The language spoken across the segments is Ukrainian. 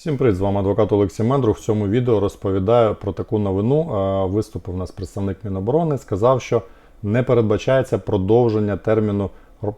Всім привіт, з вами адвокат Олексій Мендрух. В цьому відео розповідаю про таку новину. Е, Виступив у нас представник Міноборони, сказав, що не передбачається продовження терміну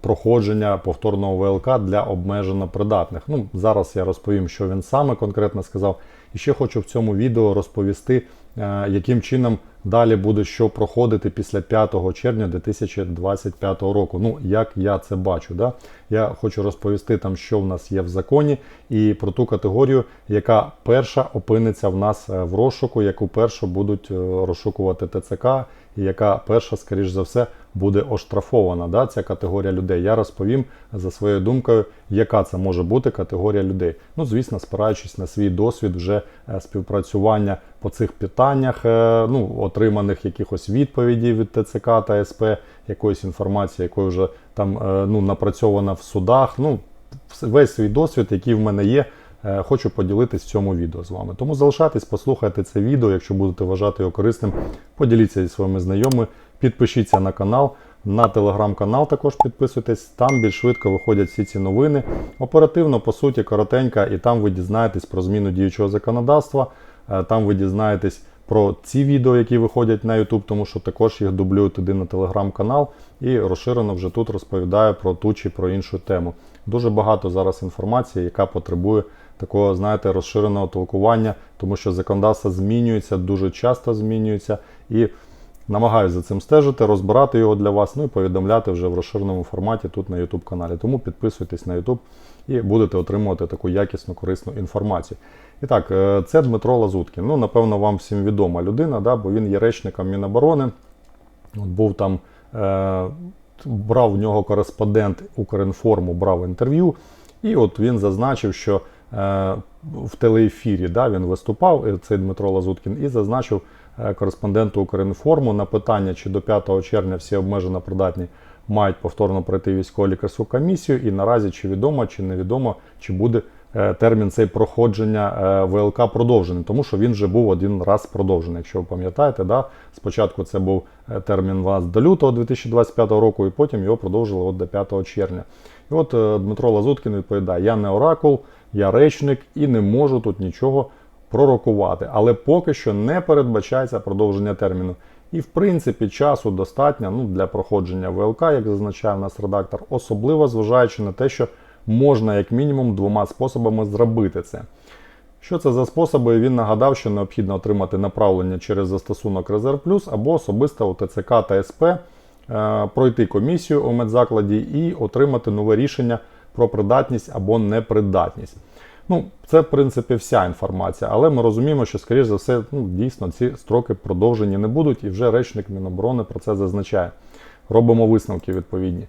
проходження повторного ВЛК для обмежено придатних. Ну, зараз я розповім, що він саме конкретно сказав. І ще хочу в цьому відео розповісти, е, яким чином далі буде що проходити після 5 червня 2025 року. Ну, як я це бачу. Да? Я хочу розповісти там, що в нас є в законі, і про ту категорію, яка перша опиниться в нас е, в розшуку, яку першу будуть е, розшукувати ТЦК, і яка перша, скоріш за все, буде оштрафована. Да? Ця категорія людей. Я розповім за своєю думкою, яка це може бути категорія людей. Ну, звісно, спираючись на свій досвід вже е, співпрацювання по цих питаннях, е, ну, отриманих якихось відповідей від ТЦК та СП, якоїсь інформації, якою вже там е, ну, напрацьована в судах. Ну, весь свій досвід, який в мене є, хочу поділитись в цьому відео з вами. Тому залишайтесь, послухайте це відео. Якщо будете вважати його корисним, поділіться зі своїми знайомими, підпишіться на канал. На телеграм-канал також підписуйтесь, там більш швидко виходять всі ці новини. Оперативно, по суті, коротенько, і там ви дізнаєтесь про зміну діючого законодавства. Е, Там ви дізнаєтесь про ці відео, які виходять на YouTube, тому що також їх дублюю туди на телеграм-канал і розширено вже тут розповідаю про ту чи про іншу тему. Дуже багато зараз інформації, яка потребує такого, знаєте, розширеного толкування, тому що законодавство змінюється, дуже часто змінюється і. Намагаюся за цим стежити, розбирати його для вас, ну і повідомляти вже в розширеному форматі тут на YouTube каналі. Тому підписуйтесь на YouTube і будете отримувати таку якісну, корисну інформацію. І так, е, це Дмитро Лазуткін. Ну, напевно, вам всім відома людина, да, бо він є речником Міноборони. От був там, е, брав в нього кореспондент Укрінформу, брав інтерв'ю, і от він зазначив, що в телеефірі да, він виступав, е, цей Дмитро Лазуткін, і зазначив е, кореспонденту Укрінформу на питання, чи до 5 червня всі обмежено придатні мають повторно пройти військово-лікарську комісію, і наразі чи відомо, чи невідомо, чи буде е, термін цей проходження е, ВЛК продовжений, тому що він вже був один раз продовжений. Якщо ви пам'ятаєте, да? спочатку це був е, термін вас до лютого 2025 року, і потім його продовжили от до 5 червня. І от е, Дмитро Лазуткін відповідає: я не оракул, я речник і не можу тут нічого пророкувати. Але поки що не передбачається продовження терміну. І в принципі часу достатньо ну, для проходження ВЛК, як зазначає в нас редактор, особливо зважаючи на те, що можна як мінімум двома способами зробити це. Що це за способи? Він нагадав, що необхідно отримати направлення через застосунок Резерв Плюс або особисто у ТЦК та СП, е, пройти комісію у медзакладі і отримати нове рішення про придатність або непридатність. Ну, це, в принципі, вся інформація, але ми розуміємо, що, скоріш за все, ну, дійсно ці строки продовжені не будуть, і вже речник Міноборони про це зазначає. Робимо висновки відповідні.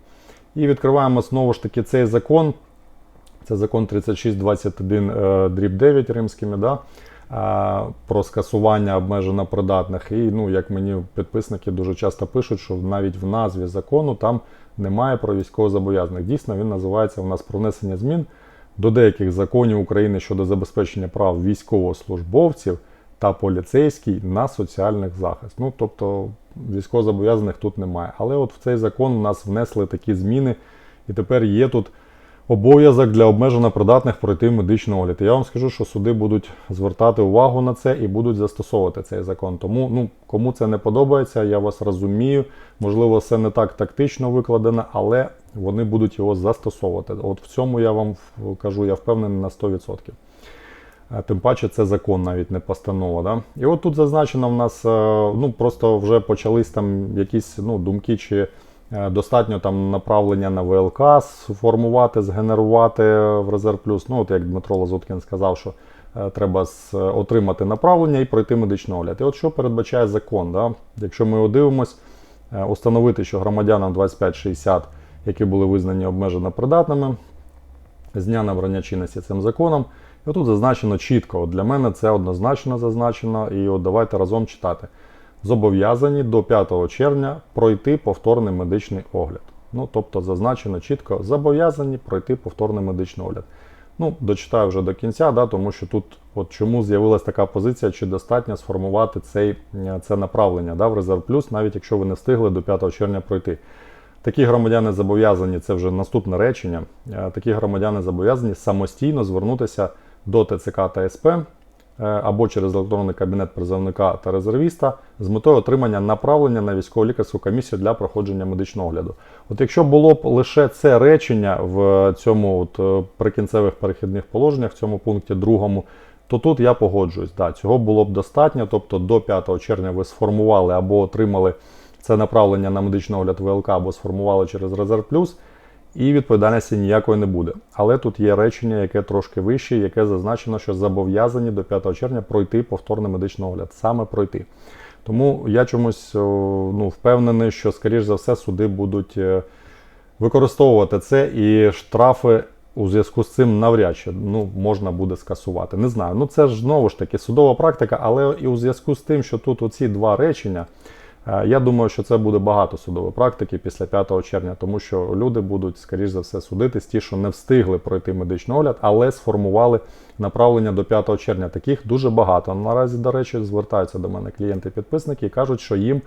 І відкриваємо знову ж таки цей закон. Це закон 3621 е, дріб 9 римськими, да? Про скасування обмежено придатних. І ну, як мені підписники дуже часто пишуть, що навіть в назві закону там немає про військовозобов'язаних. Дійсно, він називається у нас про внесення змін до деяких законів України щодо забезпечення прав військовослужбовців та поліцейський на соціальний захист. Ну, тобто військовозобов'язаних тут немає. Але от в цей закон у нас внесли такі зміни, і тепер є тут обов'язок для обмежено придатних пройти медичний огляд. Я вам скажу, що суди будуть звертати увагу на це і будуть застосовувати цей закон. Тому ну, кому це не подобається, я вас розумію. Можливо, все не так тактично викладено, але вони будуть його застосовувати. От в цьому я вам кажу, я впевнений на 100%. Е, Тим паче це закон, навіть не постанова. Да? І от тут зазначено в нас, е, ну просто вже почались там якісь ну, думки, чи достатньо там направлення на ВЛК сформувати, згенерувати в Резерв Плюс. Ну, от як Дмитро Лазуткін сказав, що е, треба отримати направлення і пройти медичний огляд. І от що передбачає закон? Да? Якщо ми його дивимось, е, установити, що громадянам 25-60, які були визнані обмежено придатними, з дня набрання чинності цим законом. І отут зазначено чітко. От для мене це однозначно зазначено. І от давайте разом читати. Зобов'язані до 5 червня пройти повторний медичний огляд. Ну, тобто зазначено чітко, зобов'язані пройти повторний медичний огляд. Ну, дочитаю вже до кінця, да, тому що тут от чому з'явилася така позиція, чи достатньо сформувати цей, е, це направлення да, в Резерв Плюс, навіть якщо ви не встигли до 5 червня пройти. Такі громадяни зобов'язані, це вже наступне речення. е, Такі громадяни зобов'язані самостійно звернутися до ТЦК та СП або через електронний кабінет призовника та резервіста з метою отримання направлення на військово-лікарську комісію для проходження медичного огляду. От якщо було б лише це речення в цьому от, е, прикінцевих перехідних положеннях, в цьому пункті другому, то тут я погоджуюсь. Да, цього було б достатньо. Тобто до 5 червня ви сформували або отримали це направлення на медичний огляд ВЛК, або сформували через Резерв Плюс, і відповідальності ніякої не буде. Але тут є речення, яке трошки вище, яке зазначено, що зобов'язані до 5 червня пройти повторний медичний огляд, саме пройти. Тому я чомусь ну, впевнений, що, скоріш за все, суди будуть е, використовувати це і штрафи у зв'язку з цим навряд чи ну, можна буде скасувати. Не знаю. Ну це ж знову ж таки судова практика, але і у зв'язку з тим, що тут оці два речення. Е, Я думаю, що це буде багато судової практики після 5 червня, тому що люди будуть, скоріш за все, судитись ті, що не встигли пройти медичний огляд, але сформували направлення до 5 червня. Таких дуже багато. Наразі, до речі, звертаються до мене клієнти-підписники і кажуть, що їм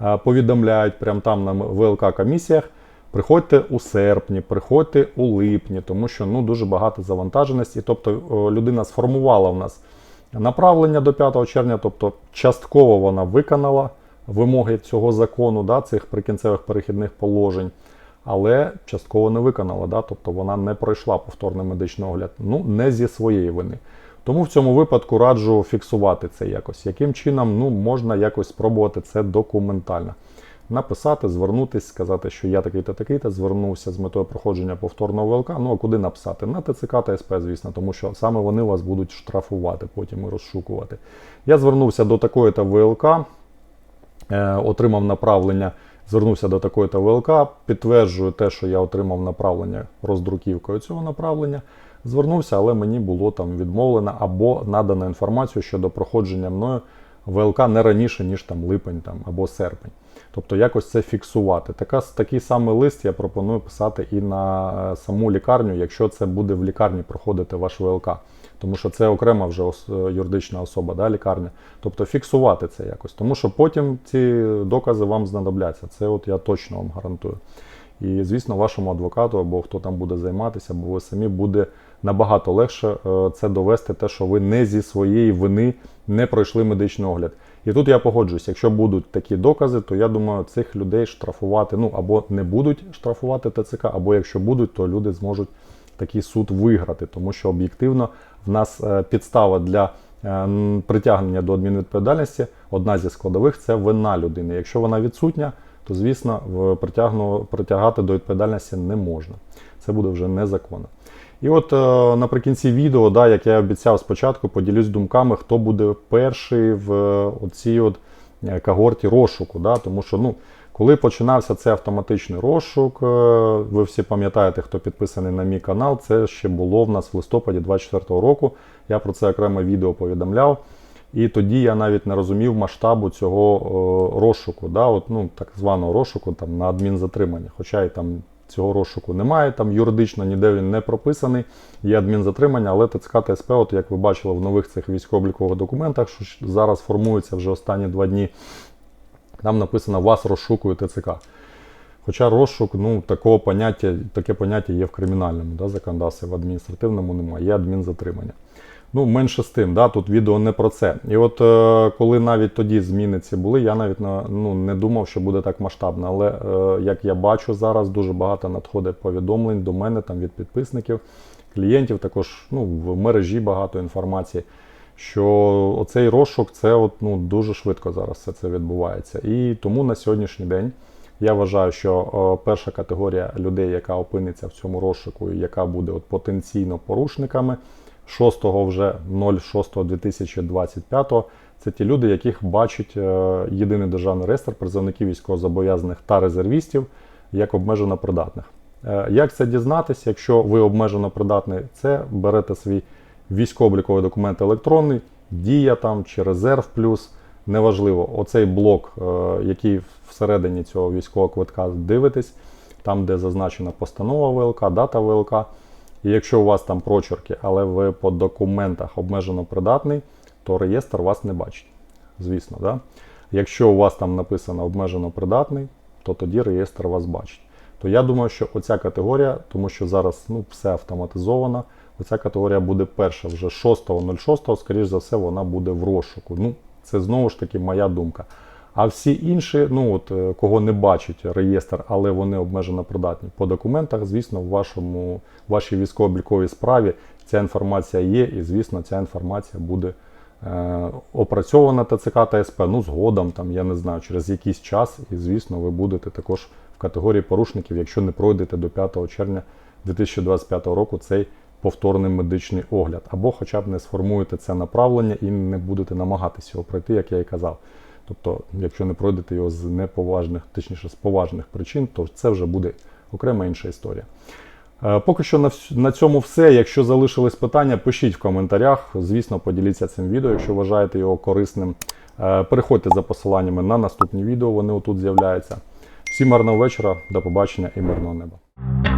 е, повідомляють прямо там на ВЛК комісіях. Приходьте у серпні, приходьте у липні, тому що ну дуже багато завантаженості. Тобто людина сформувала в нас направлення до 5 червня, тобто частково вона виконала вимоги цього закону, да, цих прикінцевих перехідних положень, але частково не виконала, да, тобто вона не пройшла повторний медичний огляд, ну не зі своєї вини. Тому в цьому випадку раджу фіксувати це якось. Яким чином ну, можна якось спробувати це документально. Написати, звернутися, сказати, що я такий-то такий-то, звернувся з метою проходження повторного ВЛК. Ну а куди написати? На ТЦК та СП, звісно, тому що саме вони вас будуть штрафувати, потім і розшукувати. Я звернувся до такої-то ВЛК, е, отримав направлення, звернувся до такої-то ВЛК, підтверджую те, що я отримав направлення роздруківкою цього направлення. Звернувся, але мені було там відмовлено або надано інформацію щодо проходження мною ВЛК не раніше, ніж там липень там, або серпень. Тобто якось це фіксувати. Така, такий самий лист я пропоную писати і на е, саму лікарню, якщо це буде в лікарні проходити ваш ВЛК. Тому що це окрема вже е, юридична особа, да, лікарня. Тобто фіксувати це якось. Тому що потім ці докази вам знадобляться. Це от я точно вам гарантую. І, звісно, вашому адвокату або хто там буде займатися, або ви самі буде набагато легше е, це довести, те, що ви не зі своєї вини не пройшли медичний огляд. І тут я погоджуюсь, якщо будуть такі докази, то я думаю, цих людей штрафувати ну або не будуть штрафувати ТЦК, або якщо будуть, то люди зможуть такий суд виграти, тому що об'єктивно в нас е, підстава для е, притягнення до адмінвідповідальності, одна зі складових це вина людини. Якщо вона відсутня, то звісно притягати до відповідальності не можна. Це буде вже незаконно. І от е, наприкінці відео, да, як я обіцяв спочатку, поділюсь думками, хто буде перший в е, оцій от е, когорті розшуку. Да, тому що ну, коли починався цей автоматичний розшук, ви всі пам'ятаєте, хто підписаний на мій канал, це ще було в нас в листопаді 24 року. Я про це окреме відео повідомляв. І тоді я навіть не розумів масштабу цього розшуку, да, от, ну, так званого розшуку там, на адмінзатримання. Хоча і там цього розшуку немає, там юридично ніде він не прописаний, є адмінзатримання, але ТЦК та СП, от як ви бачили в нових цих військово-облікових документах, що зараз формується вже останні два дні, там написано вас розшукує ТЦК. Хоча розшук, ну, такого поняття, таке поняття є в кримінальному да, законодавстві, в адміністративному немає, є адмінзатримання. Ну, менше з тим, да, тут відео не про це. І от е, коли навіть тоді зміни ці були, я навіть на- ну, не думав, що буде так масштабно. Але е, як я бачу зараз, дуже багато надходить повідомлень до мене там від підписників, клієнтів, також ну, в мережі багато інформації. Що оцей розшук це от, ну, дуже швидко зараз все це відбувається. І тому на сьогоднішній день я вважаю, що е, перша категорія людей, яка опиниться в цьому розшуку, і яка буде от потенційно порушниками 6 вже 06.2025, це ті люди, яких бачить е, єдиний державний реєстр призовників військовозобов'язаних та резервістів як обмежено придатних. Е, Як це дізнатися, якщо ви обмежено придатний, це берете свій військово-обліковий документ електронний, дія там чи резерв плюс. Неважливо, оцей блок, е, який всередині цього військового квитка дивитесь, там, де зазначена постанова ВЛК, дата ВЛК. І якщо у вас там прочерки, але ви по документах обмежено придатний, то реєстр вас не бачить. Звісно, да? Якщо у вас там написано обмежено придатний, то тоді реєстр вас бачить. То я думаю, що оця категорія, тому що зараз ну, все автоматизовано, Оця категорія буде перша. Вже 6.06, скоріш за все, вона буде в розшуку. Ну, це знову ж таки моя думка. А всі інші, ну от е, кого не бачить реєстр, але вони обмежено придатні по документах, звісно, в вашому в вашій військово-обліковій справі ця інформація є, і звісно, ця інформація буде е, опрацьована ТЦК та СП. Ну, згодом, там, я не знаю, через якийсь час, і звісно, ви будете також в категорії порушників, якщо не пройдете до 5 червня 2025 року цей повторний медичний огляд, або хоча б не сформуєте це направлення і не будете намагатися його пройти, як я і казав. Тобто, якщо не пройдете його з неповажних, точніше з поважних причин, то це вже буде окрема інша історія. Е, Поки що на, цьому все. Якщо залишились питання, пишіть в коментарях. Звісно, поділіться цим відео, якщо вважаєте його корисним. Е, Переходьте за посиланнями на наступні відео, вони отут з'являються. Всім гарного вечора, до побачення і мирного неба.